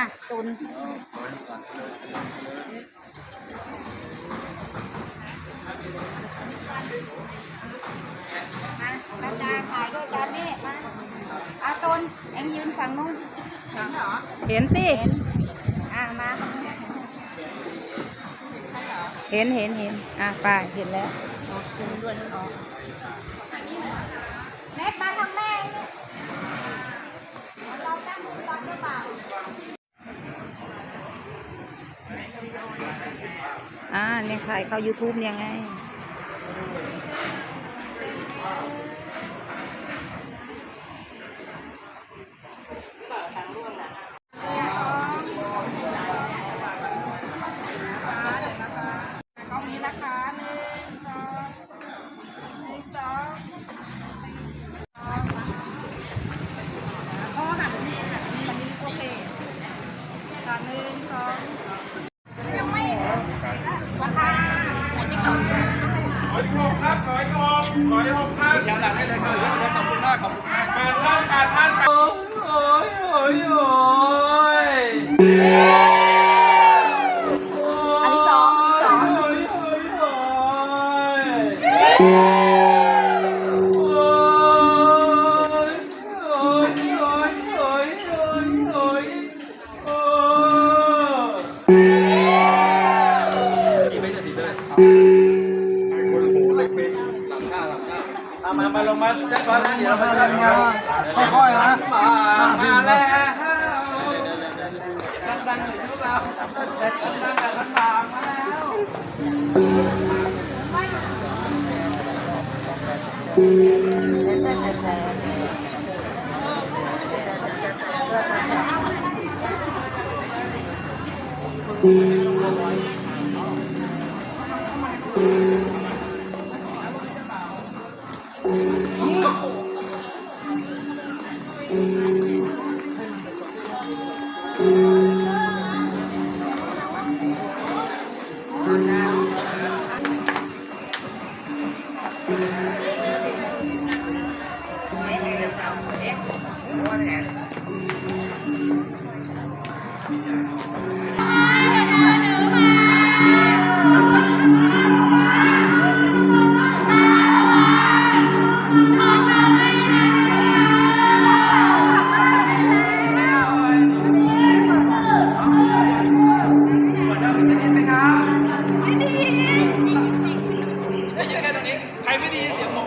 ่ะตุนมาแล้วาขายด้วยกันนี่มาอาตุนเอ็งยืนฝั่งนู้นเห็นเหรอเห็นสิอะมา เห็นเห็นเห็นอะไปเห็นแล้วออกคืนด้วยออเล็กมาทำแม่ อ่าเนี่ยขายเข้า YouTube ยังไง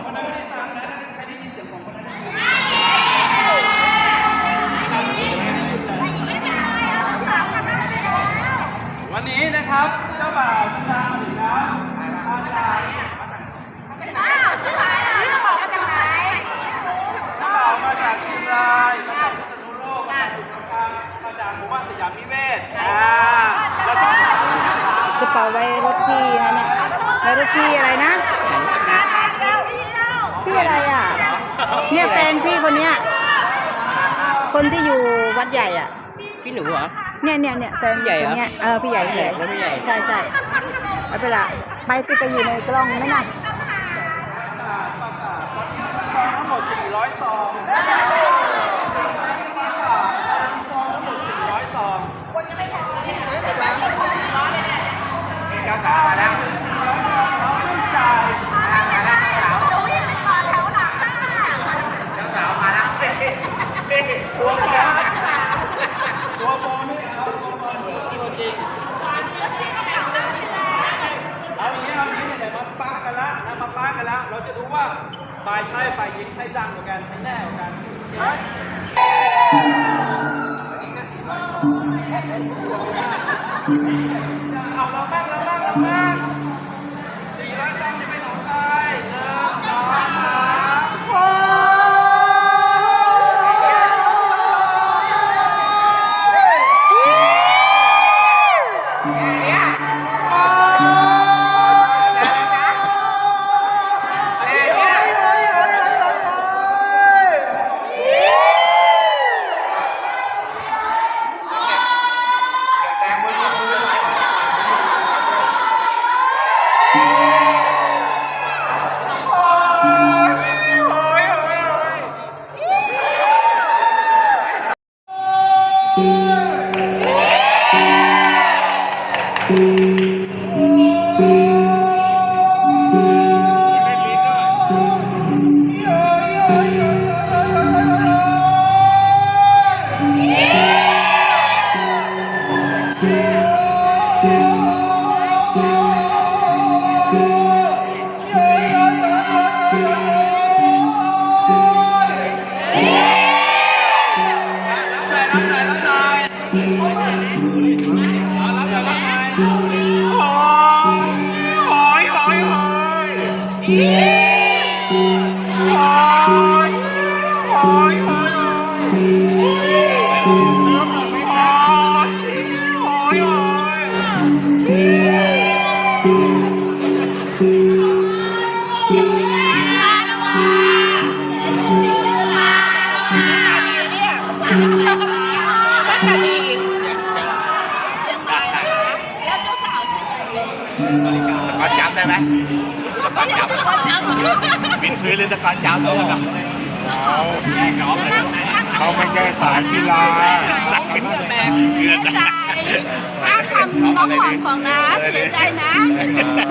我来给你讲，来来来，开心一点， ใหญ่อะ พี่หนูเหรอ เนี่ยเนี่ยเนี่ยแฟนใหญ่เตรงเนี้ยเออพี่ใหญ่ใหญ่พี่ใหญ่ ใช่ใช่ไม่เป็นไรไปสิไปอยู่ในกล้องไหมนะ นพื้นเลยตะกอนจำแล้วกับเขาเขาไม่ใช่สายกีฬาเกือนถ้าทำน้องหอมของน้าเสียใจนะ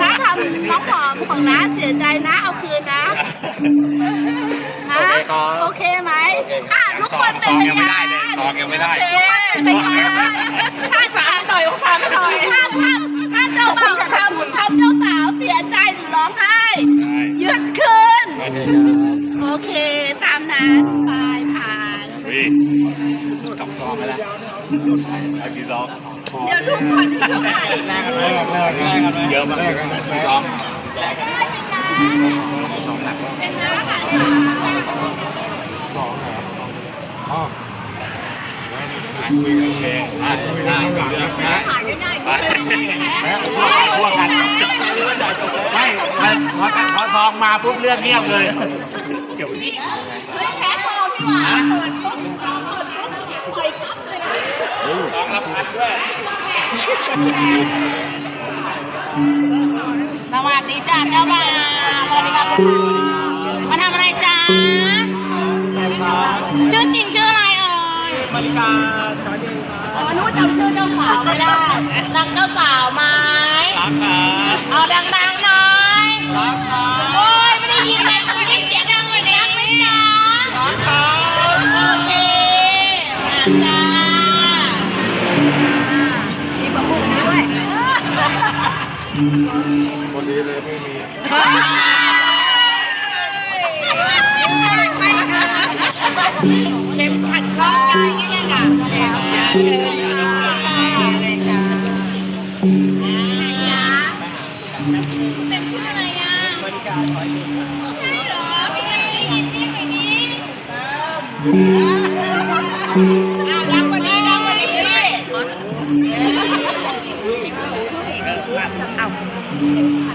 ถ้าทำน้องหอมของน้าเสียใจนะเอาคืนนะนะโอเคไหมอะทุกคนเป็นพยังไม่ยาได้นเลยทองยังไม่ได้เป็นพยานถ้าสาหน่อยทำหน่อยถ้าถ้าถ้ เดี๋ยวดูก่อนที่เท่าไหร่เยอะมากสองเป็นน้าค่ะคุยโอเคอะได้เลือกนะผ่านไม่ได้ไปแม่พวกกันไม่พอพอทองมาปุ๊บเรื่องเงียบเลยเดี๋ยวนี้แพ้ทองดีกว่าเปิดปุ๊บเปิดปุ๊บปล่อยปั๊บเลย นะทองรับพัดด้วย สวัสดีจ้าเจ้าบ่าวสวัสดีครับมาทำอะไรจ้าชื่อจริงชื่ออะไรเอ่ยมาริกาอ๋อนู้จำชื่อเจ้าสาวไม่ได้รักเจ้าสาวไหมรักครับเอาดังๆหน่อยรักครับโอ้ยไม่ได้ยินเลยไม่ได้เสียงดังเลยนะไม่จ้ารักครับโอเคอะจ้ามี คนนี้เลยไม่มีเข็มขัดข้องง่ายง่ายค่ะเชิญค่ะเลยค่ะเต็มชื่ออะไรอะใช่เหรอพี่ได้ยินเรียกไปนี้ Yeah.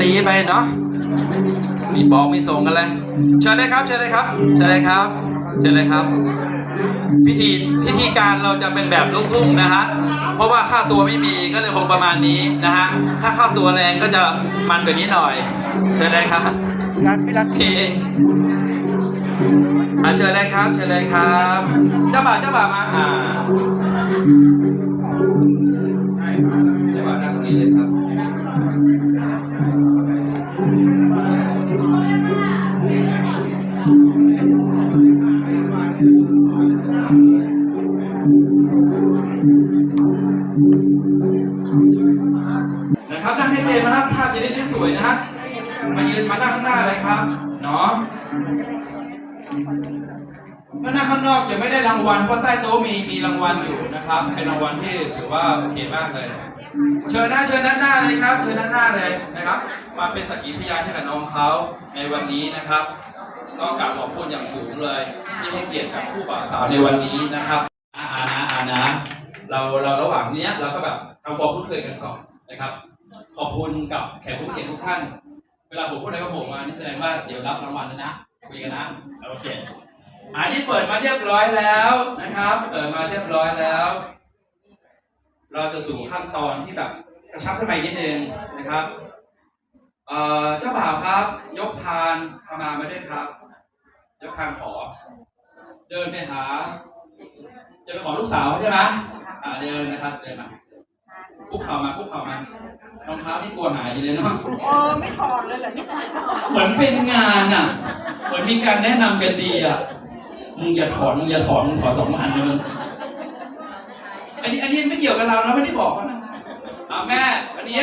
ตีตีก็ตีไปเนาะมีบอกมีส่งกันเลยเชิญเลยครับเชิญเลยครับเชิญเลยครับเชิญเลยครับ พิธีพิธีการเราจะเป็นแบบลูกทุ่งนะฮะเพราะว่าค่าตัวไม่มีก็เลยคงประมาณนี้นะฮะถ้าค่าตัวแรงก็จะมันกว่านี้หน่อย เชิญเลยครับรัดพี่รัดทีเองอะเชิญเลยครับเชิญเลยครับเจ้าบ่าวเจ้าบ่าวมาอ่าเจ้าบ่าวนั่งตรงนี้เลยครับ นะครับนั่งให้เต็มนะครับภาพจะได้สวยๆนะฮะมายืนมานั่งข้างหน้าเลยครับเนาะถ้านั่งข้างนอกจะไม่ได้รางวัลเพราะใต้โต๊ะมีมีรางวัลอยู่นะครับ เป็นรางวัลที่ถือว่าโอเคมากเลย เชิญหน้าเชิญด้านหน้าเลยครับ เชิญด้านหน้าเลยนะครับ มาเป็นสกขีพยานให้กับน้องเขาในวันนี้นะครับ ก็กราบขอบคุณอย่างสูงเลยที่ให้เกียรติกับคู่บ่าวสาวในวันนี้นะครับอานะอานะเราเราระหว่างเนี้ยเราก็แบบทำความคุ้นเคยกันก่อนนะครับ ขอบคุณกับแขกผู้เกียรติทุกท่าน เวลาผมพูดอะไรกับผมมานี่แสดงว่าเดี๋ยวรับรางวัลแล้วนะคุยกันนะโอเคอันนี้เปิดมาเรียบร้อยแล้วนะครับ เปิดมาเรียบร้อยแล้ว เราจะสู่ขั้นตอนที่แบบกระชับขึ้นไปนิดนึงนะครับเอ่อเจ้าบ่าวครับ ยกพานขมามาด้วยครับ ยกพานขอ เดินไปหา จะไปขอลูกสาวใช่ไหมอ่าเดินนะครับเดินมาคุกเข่ามาคุกเข่ามารองเท้าที่กลัวหายอยู่เลยเนาะเออไม่ถอดเลยเหรอเนี่ยเหมือนเป็นงานอะ เหมือนมีการแนะนำกันดีอะมึงอย่าถอนมึงอย่าถอนมึงถอนสองพันเลยมึง อันนี้อันนี้ไม่เกี่ยวกับเรานะไม่ได้บอกเขานะเอาแม่วันนี้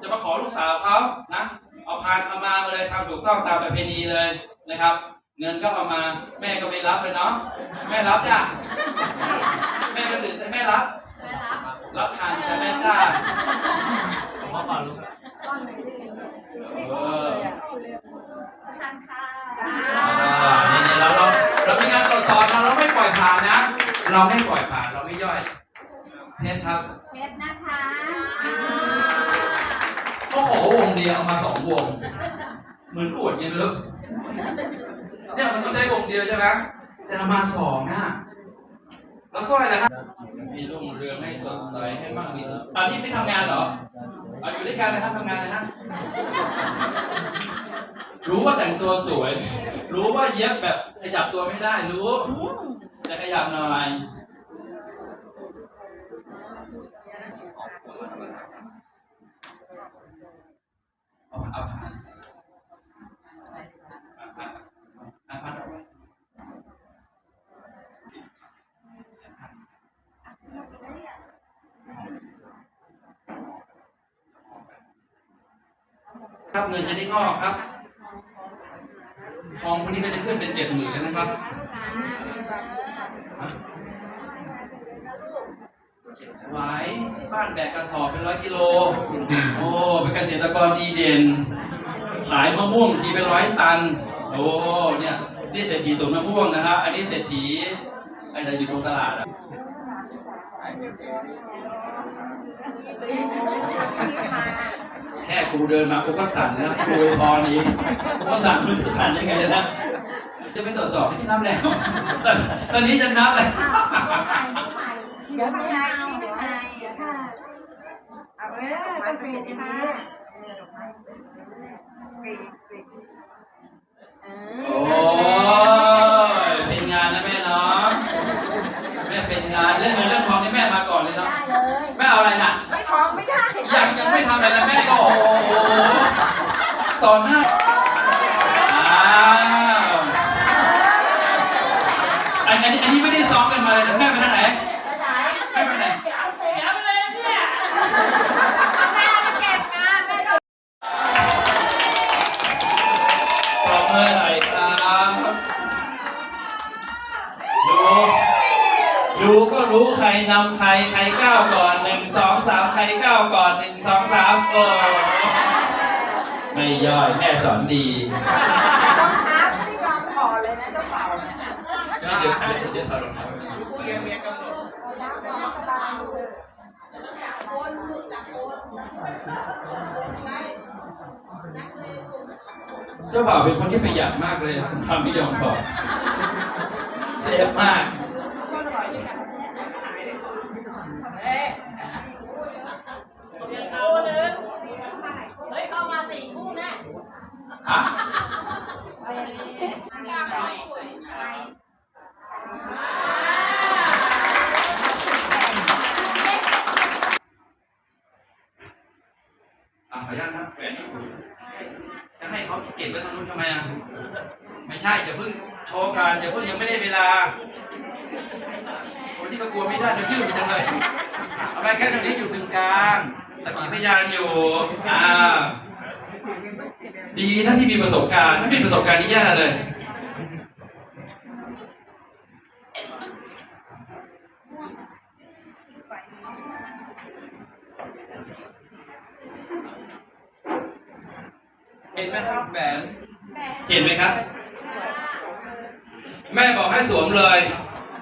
จะมาขอลูกสาวเขานะเอาพานขมามาเลยทำถูกต้องตามประเพณีเลยนะครับ เงินก็เอามาแม่ก็ไม่รับเลยเนาะแม่รับจ้ะแม่ก็ตื่นแต่แม่รับรับทานใช่ไหมแม่จ้าเอออ่านี่ๆเราเราเรามีการตรวจสอบนะเราไม่ปล่อยผ่านนะ เราไม่ปล่อยผ่านเราไม่ย่อยเพชร ครับเพชรนะคะก็ขอวงเดียวเอามาสองวง เหมือนอวดยังไม่รู้เนี่ยมันต้องใช้วงเดียวใช่ไหมแต่เอามาสองอะแล้วสร้อยอะไรครับมีรุ่งเรืองให้สดใสให้มากมีสุดอันนี้ไม่ทำงานเหรอเอาอยู่ด้วยกันเลยครับทำงานเลยฮะรู้ว่าแต่งตัวสวย รู้ว่าเย็บแบบขยับตัวไม่ได้รู้แต่ขยับหน่อย ครับเงินจะได้งอกครับทองพวกนี้ก็จะขึ้นเป็นเจ็ดหมื่นแล้วนะครับ ไหวที่บ้านแบกกระสอบเป็นร้อยกิโล โอ้เป็นเกษตรกรดีเด่น ขายมะม่วงทีเป็นร้อยตัน โอ้เนี่ยนี่เศรษฐีสวนมะม่วงนะครับอันนี้เศรษฐีอะไรอยู่ตรงตลาดอะแค่กูเดินมากูก็สั่นแล้วกูพรนี้กูก็สั่นมึงจะสั่นยังไงนะจะไปตรวจสอบที่นับแล้ว ตอนนี้จะนับแล้วเดี๋ยวข้างในข้างใน เอาเออต้องปิดดีนะปิดปิดเอโอ้ยเป็นงานนะแม่เนาะแม่เป็นงานเรื่องเงินเรื่องทองนี่แม่มาก่อนเลยเนาะแม่เอาอะไรน่ะไม่ของไม่ได้ยังยังไม่ทำอะไรเลยแม่ก็โอ้โหต่อหน้าอ้าวอันอันนี้อันนี้ไม่ได้ซ้อมกันมาเลยนะแม่ ใครนำใครใครก้าวก่อนหนึ่งสองสามใครก้าวก่อนหนึ่งสองสามโอ้ไม่ย่อยแม่สอนดีรองเท้าไม่ได้ยอมถอดเลยนะเจ้าเป่าเนี่ยเดี๋ยวเดี๋ยวเดี๋ยวถอดรองเท้าคนลูกจากคนเจ้าบ่าวเป็นคนที่ประหยัดมากเลยทำไม่ยอมถอดเซฟมาก คู่นึงเฮ้ยเข้ามาสี่คู่แน่ ฮะ อะขออนุญาตนะแหวนนี่จะให้เขาเก็บไว้ตรงนู้นทำไมอะ ไม่ใช่อย่าเพิ่งโชว์กันอย่าเพิ่งยังไม่ได้เวลา คนที่ก็กลัวไม่ได้เดี๋ยวยืดไปจังเลยเอาไปแค่ตรงนี้อยู่ตรงกลางสกิพยานอยู่ อ่า ดีนะที่มีประสบ การณ์ถ้าไม่มีประสบการณ์นี่แย่เลย เห็นไหมครับแหวนเห็นไหมครับ แม่บอกให้สวมเลย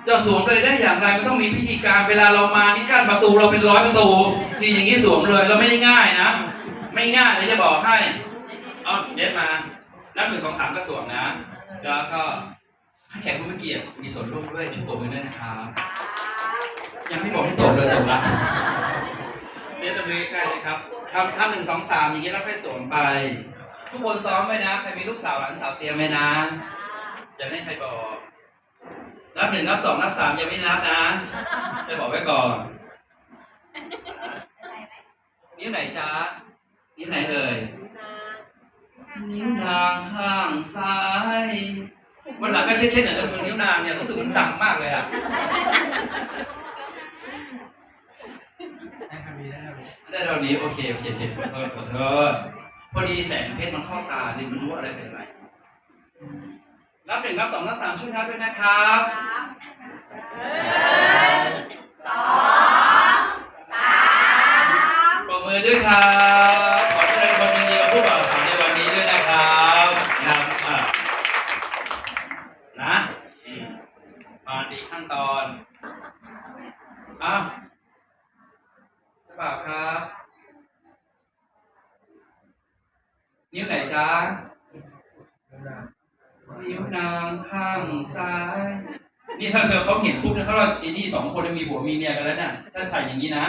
จะสวมเลยได้อย่างไรไม่ต้องมีพิธีการเวลาเรามานี่กั้นประตูเราเป็นร้อยประตูที่อย่างนี้สวมเลยเราไม่ได้ง่ายนะ ไม่ง่ายเลยจะบอกให้ เอาเด็ดมา นับหนึ่งสองสามก็สวมนะ แล้วก็ให้แขกผู้มีเกียรติมีส่วนร่วมด้วยช่วยปรบมือด้วยนะครับ ยังไม่บอกให้ตบเลยตบละเด็ดมือใกล้เลยครับทำทำหนึ่งสองสามอย่างนี้แล้วค่อยสวมไป ทุกคนซ้อมไว้นะ ใครมีลูกสาวหลานสาวเตรียมไว้นะจะได้ใครบอก นับหนึ่งนับสองนับสามยังไม่นับนะไปบอกไว้ก่อน นิ้วไหนจ๊ะนิ้วไหนเอ่ย นิ้วนางข้างซ้ายวันหลังก็เช็ดเช็ดหน่อยนะมือนิ้วนางเนี่ยรู้สึกมันดำมากเลยอะได้เท่านี้โอเคโอเคโอเคขอโทษขอโทษพอดีแสงเพชรมันเข้าตาเลยมันรู้อะไรเป็นอะไรนับหนึ่งนับสองนับสามช่วยนับด้วยนะครับปรบมือด้วยครับขอแสดงความยินดีกับผู้บ่าวสาวในวันนี้ด้วยนะครับนะครับอะนะอืม มาดีขั้นตอนอ้าวเจ้าบ่าวครับ นิ้วไหนจ๊ะนิ้วนางข้างซ้าย นี่ถ้าเธอเขาเห็นปุ๊บนี่ยเขาเราไอ้นี่สองคนมีผัวมีเมียกันแล้วเนี่ยถ้าใส่อย่างนี้นะ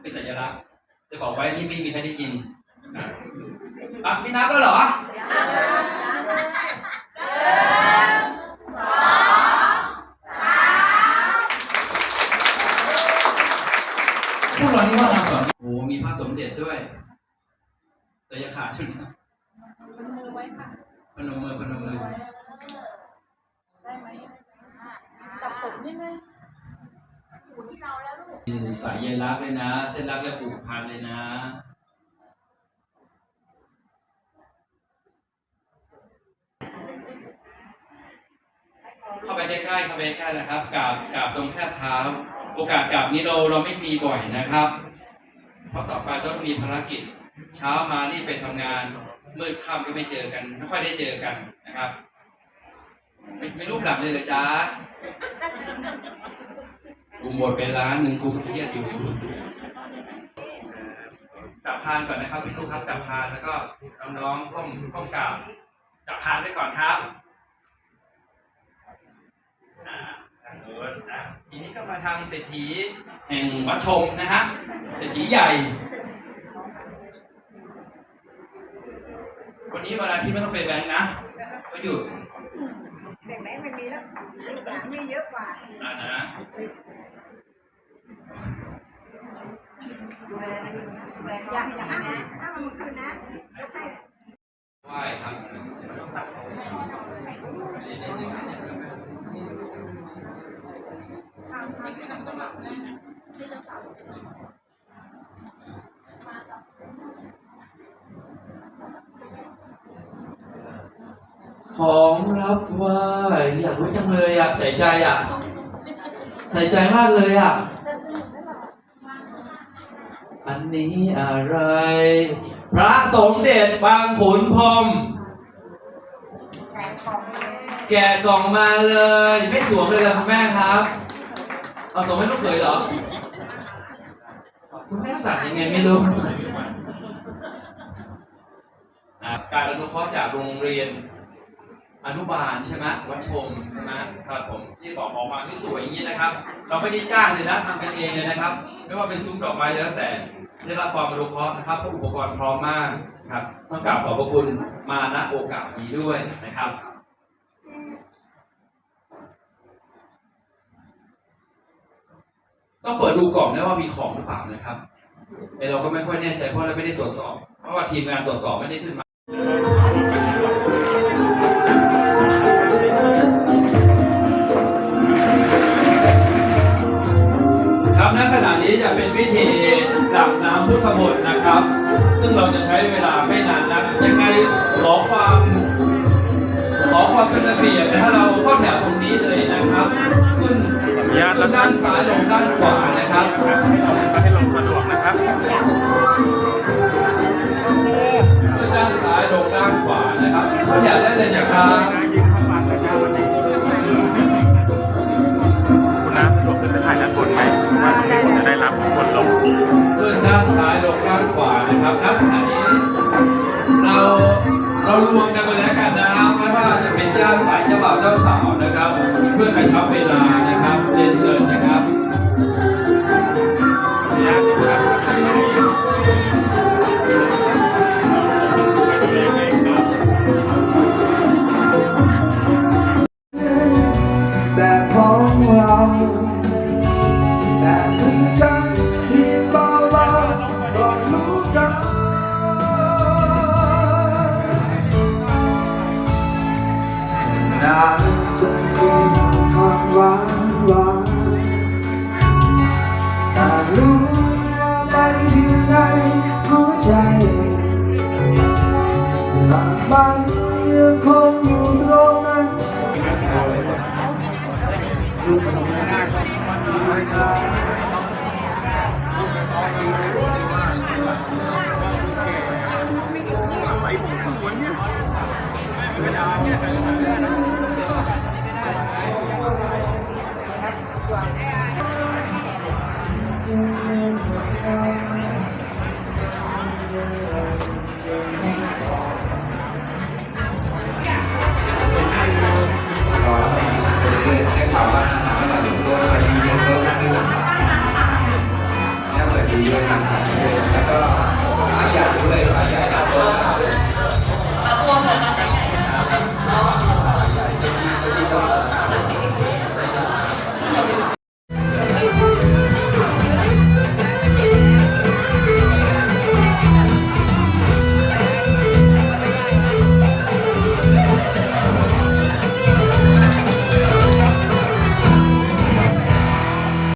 เป็นสัญลักษณ์จะบอกไว้นี่ไม่มีใครได้ยินอะม่นับแล้วเหรอพ วกเรานี่ว่าทางสอนโอ้โหมีพระสมเด็จด้วย แต่อย่าขาดชุดนะพนมมือพนมมือมีสายใยรักเลยนะ เส้นรักและผูกพันเลยนะเข้าไปใกล้ๆเข้าไปใกล้ๆนะครับกราบกราบตรงแทบเท้า โอกาสกราบนี้เราเราไม่มีบ่อยนะครับ เพราะต่อไปต้องมีภารกิจ เช้ามานี่ไปทำงานมืดค่ำก็ไม่เจอกันไม่ค่อยได้เจอกันนะครับ ไม่ไม่รูปหลังเลยเหรอจ๊ะกูหมดไปล้านหนึ่งกูเครียดอยู่จับพานก่อนนะครับพี่ลูกครับจับพานแล้วก็น้องๆก้มก้มกราบจับพานไว้ก่อนครับอ่าทางโน้น ทีนี้ก็มาทางเศรษฐีแห่งวัดชมนะฮะเศรษฐีใหญ่ วันนี้วันอาทิตย์ไม่ต้องไปแบงค์นะก็หยุดเด็กไหนไม่มีแล้วมีเยอะกว่าอ่านะอยากจะนะถ้ามันคืนนะยกให้ไหว้ครับ ของรับไหว้อยากรู้จังเลยอะใส่ใจอะ ใส่ใจมากเลยอะ อันนี้อะไร พระสมเด็จบางขุนพรหมแกะกล่องมาเลย ไม่สวมเลยเหรอคุณแม่ครับ เอาส่งให้ลูกเขยเหรอ คุณแม่สั่งยังไงไม่รู้อะการอนุเคราะห์จากโรงเรียนอนุบาลใช่ไหมวัดชมใช่ไหมครับผมที่บอกออกมาที่สวยอย่างนี้นะครับ เราไม่ได้จ้างเลยนะทำกันเองเลยนะครับ ไม่ว่าเป็นซุ้มดอกไม้แล้วแต่ได้รับความอนุเคราะห์นะครับเพราะอุปกรณ์พร้อมมากครับต้องกราบขอบพระคุณมาณโอกาสนี้ด้วยนะครับ ต้องเปิดดูกล่องนะว่ามีของหรือเปล่านะครับเราก็ไม่ค่อยแน่ใจเพราะเราไม่ได้ตรวจสอบ เพราะว่าทีมงานตรวจสอบไม่ได้ขึ้นมาครับณขณะนี้จะเป็นพิธีกลับน้ำพุทธมนต์นะครับ ซึ่งเราจะใช้เวลาไม่นานนักยังไงขอความ ขอความเป็นระเบียบนะฮะเราเข้าแถวตรงนี้เลย ขึ้นด้านซ้ายลงด้านขวานะครับให้ลงสะดวกนะครับขึ้นด้านซ้ายลงด้านขวานะครับเข้าแถวได้เลยนะครับยิงเข้ามาเลยครับวันนี้คุณน้ำสะดวกขึ้นไปถ่ายด้านบนไหมว่าจะได้รับคนลงขึ้นด้านซ้ายลงด้านขวานะครับ 渐渐的飘落在边的